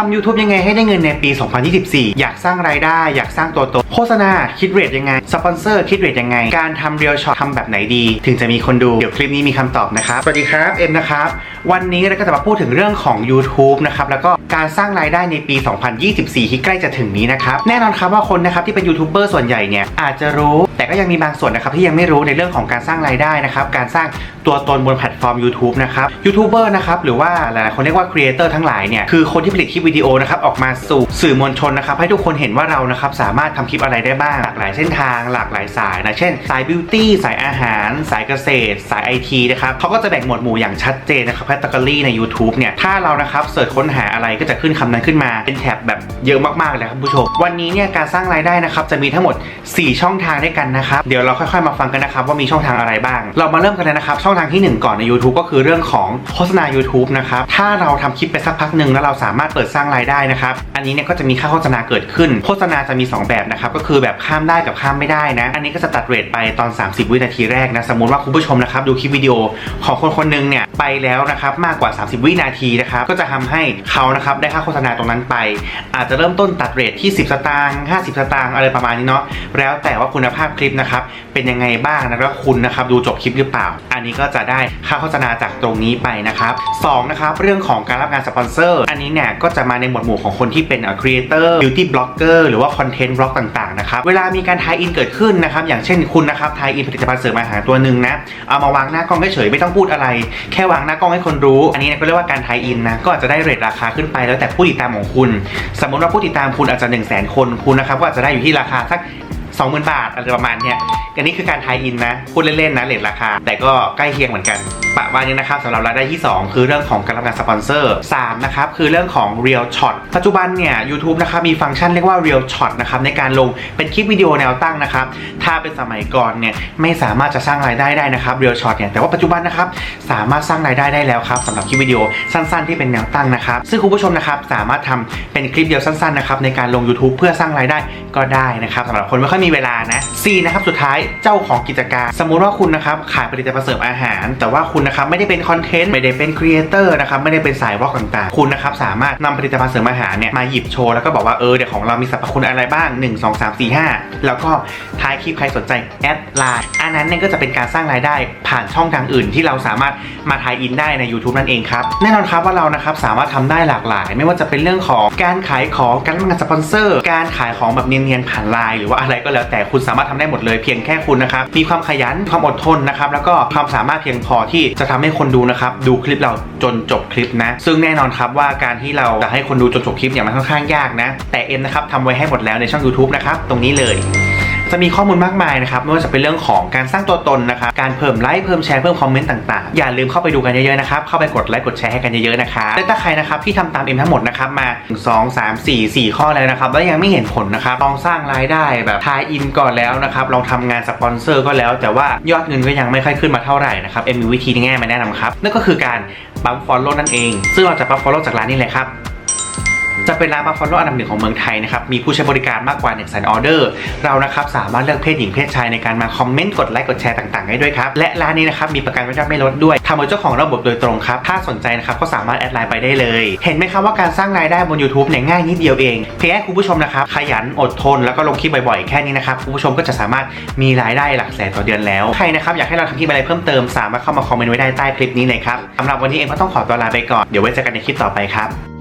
ทำ YouTube ยังไงให้ได้เงินในปี 2024 อยากสร้างรายได้ อยากสร้างตัวตนโฆษณาคิดเรทยังไง สปอนเซอร์คิดเรทยังไง การทำเรียลช็อตทำแบบไหนดี ถึงจะมีคนดู เดี๋ยวคลิปนี้มีคำตอบนะครับ สวัสดีครับเอ็มนะครับ วันนี้เราก็จะมาพูดถึงเรื่องของ YouTube นะครับแล้วก็การสร้างรายได้ในปี 2024 ที่ใกล้จะถึงนี้นะครับแน่นอนครับว่าคนนะครับที่เป็นยูทูบเบอร์ส่วนใหญ่เนี่ยอาจจะรู้ แต่ก็ยังมีบางส่วนนะครับที่ยังไม่รู้ในเรื่องของการสร้างรายได้นะครับ การสร้างตัวตนบนแพลตฟอร์ม YouTube นะครับยูทูบเบอร์นะครับหรือว่าหลายๆคนเรียกว่าครีเอเตอร์ทั้งหลายเนี่ยคือคนที่ผลิตคลิปวิดีโอนะครับออกมาสู่สื่อมวลชนนะครับให้ทุกคนเห็นว่าเรานะครับสามารถทำคลิปอะไรได้บ้างหลากหลายเส้นทางหลากหลายสายนะเช่นสายบิวตี้สายอาหาร สายเกษตร สายไอทีนะครับเขาก็จะแบ่งหมวดหมู่อย่างชัดเจนนะครับแคตตาล็อใน YouTube เนี่ยถ้าเรานะครับเสิร์ชค้นหาอะไรก็จะขึ้นคำนั้นขึ้นมาเป็นแท็บแบบเยอะมากๆเลยครับผู้ชม วันนี้เนี่ยการสร้างรายได้นะครับจะมีทั้งหมด 4 ช่องทางด้วยกันนะครับ เดี๋ยวเราค่อยๆมาฟังกันนะครับว่ามีช่องทางอะไรบ้าง เรามาเริ่มกันเลยนะครับ ช่องทางที่หนึ่งก่อนใน YouTube ก็คือเรื่องของโฆษณา YouTube นะครับ ถ้าเราทำคลิปไปสักพักหนึ่งแล้วเราสามารถเปิดสร้างรายได้นะครับ อันนี้เนี่ยก็จะมีค่าโฆษณาเกิดขึ้น โฆษณาจะมี 2 แบบนะครับ ก็คือแบบข้ามได้กับข้ามไม่ได้นะ อันนี้ก็จะตัดเรทไปตอน 30 วินาทีแรกนะ สมมติว่าคุณผู้ชมนะครับดูคลิปวิดีโอของคนคนหนึงเนี่ยไปแล้วนะครับมากกว่า 30 วินาทีนะครับ ก็จะทำให้เขานะครับได้ค่าโฆษณาตรงนั้นไป อาจจะเริ่มต้นตัดเรทที่ 10 สตางค์ 50 สตางค์อะไรประมาณนี้เนาะ แล้วแต่ว่าคุณภาพคลิปนะครับเป็นยังไงบ้างนะแล้วคุณนะครับดูจบคลิปหรือเปล่า อันนี้ก็จะได้ค่าโฆษณาจากตรงนี้ไปนะครับสองนะครับเรื่องของการรับงานสปอนเซอร์อันนี้เนี่ยก็จะมาในหมวดหมู่ของคนที่เป็นครีเอเตอร์บิวตี้บล็อกเกอร์หรือว่าคอนเทนต์บล็อกต่างๆนะครับเวลามีการทายอินเกิดขึ้นนะครับอย่างเช่นคุณนะครับทายอินผลิตภัณฑ์เสริมอาหารตัวหนึ่งนะเอามาวางหน้ากล้องเฉยๆไม่ต้องพูดอะไร แค่วางหน้ากล้องให้คนรู้ อันนี้นก็เรียกว่าการทายอินนะก็อาจจะได้เรทราคาขึ้นไปแล้วแต่ผู้ติดตามของคุณ สมมติว่าผู้ติดตามคุณอาจจะ 1 0 0 0 0แคนคุณนะครับก็อาจจะได้อยู่ที่ราคาสัก 20,000 บาทอะไรประมาณเนี้ยอันนี้คือการทายอินนะ พูดเล่นๆนะเลทราคา แต่ก็ใกล้เคียงเหมือนกันประมาณนี้นะครับสำหรับรายได้ที่ 2 คือเรื่องของการรับงานสปอนเซอร์ 3 นะครับ คือเรื่องของ Real Shot ปัจจุบันเนี่ย YouTube นะครับมีฟังก์ชันเรียกว่า Real Shot นะครับในการลงเป็นคลิปวิดีโอแนวตั้งนะครับ ถ้าเป็นสมัยก่อนเนี่ยไม่สามารถจะสร้างรายได้ได้นะครับ Real Shot เนี่ยแต่ว่าปัจจุบันนะครับสามารถสร้างรายได้ได้แล้วครับสำหรับคลิปวิดีโอสั้นๆ ที่เป็นแนวตั้งนะครับซึ่งคุณผู้ชมนะครับสามารถทำเป็นคลิปเดียวสั้นๆนะครับในการลง YouTube เพื่อสร้างรายได้ก็ได้นะครับสำหรับคนไม่ค่อยมีีเวลานะ4นะครับสุดท้ายเจ้าของกิจการ สมมุติว่าคุณนะครับขายผลิตภัณฑ์เสริมอาหาร แต่ว่าคุณนะครับไม่ได้เป็นคอนเทนต์ไม่ได้เป็นครีเอเตอร์นะครับไม่ได้เป็นสายวอล์กต่างๆ คุณนะครับสามารถนำผลิตภัณฑ์เสริมอาหารเนี่ยมาหยิบโชว์แล้วก็บอกว่าเออเดี๋ยวของเรามีสรรพคุณอะไรบ้าง 1 2 3 4 5 แล้วก็ท้ายคลิปใครสนใจแอดไลน์อันนั้นเนี่ยก็จะเป็นการสร้างรายได้ผ่านช่องทางอื่น ที่เราสามารถมาทายอินได้ใน YouTube นั่นเองครับแน่นอนครับว่าเรานะครับสามารถทำได้หลากหลาย ไม่ว่าจะเป็นเรื่องของการขายของการรับงานสปอนเซอร์ การขายของแบบเนียนๆผ่านไลน์หรือว่าอะไรก็แล้วแต่คุณสามารถทำได้หมดเลยเพียงแค่คุณนะครับมีความขยันความอดทนนะครับแล้วก็ความสามารถเพียงพอที่จะทำให้คนดูนะครับดูคลิปเราจนจบคลิปนะ ซึ่งแน่นอนครับว่าการที่เราจะให้คนดูจนจบคลิปเนี่ยมันค่อนข้างยากนะ แต่เอ็มนะครับทำไว้ให้หมดแล้วในช่อง YouTube นะครับตรงนี้เลย จะมีข้อมูลมากมายนะครับไม่ว่าจะเป็นเรื่องของการสร้างตัวตนนะครับการเพิ่มไลค์เพิ่มแชร์เพิ่มคอมเมนต์ต่างๆ อย่าลืมเข้าไปดูกันเยอะๆนะครับเข้าไปกดไลค์กดแชร์ให้กันเยอะๆนะครับและถ้าใครนะครับที่ทำตามเอ็มทั้งหมดนะครับมา 1 2 3 4 4 ข้อแล้วนะครับแล้วยังไม่เห็นผลนะครับลองสร้างรายได้แบบทายอินก่อนแล้วนะครับลองทำงานสปอนเซอร์ก็แล้ว แต่ว่ายอดเงินก็ยังไม่ค่อยขึ้นมาเท่าไหร่นะครับเอ็มมีวิธีง่ายมาแนะนำครับนั่นก็คือการปั๊มฟอลโล่นั่นเอง ซึ่งเราจะปั๊มฟอลโล่จากร้านนี้เลยครับ จะเป็นร้านบัฟฟาโลอันดับหนึ่งของเมืองไทยนะครับ มีผู้ใช้บริการมากกว่า1 0 0 0 0 0ออเดอร์ เรานะครับสามารถเลือกเพศหญิงเพศชายในการมาคอมเมนต์กดไลค์กดแชร์ต่างๆได้ด้วยครับ และร้านนี้นะครับมีประกันไว้รับไม่ลดด้วยทำโดยเจ้าของระบบโดยตรงครับ ถ้าสนใจนะครับก็สามารถแอดไลน์ไปได้เลย เห็นไหมครับว่าการสร้างรายได้บน YouTube เนี่ยง่ายนิดเดียวเองเพียงแค่คุณผู้ชมนะครับขยันอดทนแล้วก็ลงคลิปบ่อยๆแค่นี้นะครับคุณผู้ชมก็จะสามารถมีรายได้หลักแสนต่อเดือนแล้วใครนะครับอยากให้เราทำคลิปอะไรเพิ่มเติมสามารถเข้ามาคอมเมนต์ไว้ได้ใต้คลิปนี้เลยครับสำหรับวันนี้เองก็ต้องขอตัวลาไปก่อนเดี๋ยวไว้เจอกันในคลิปต่อไปครับ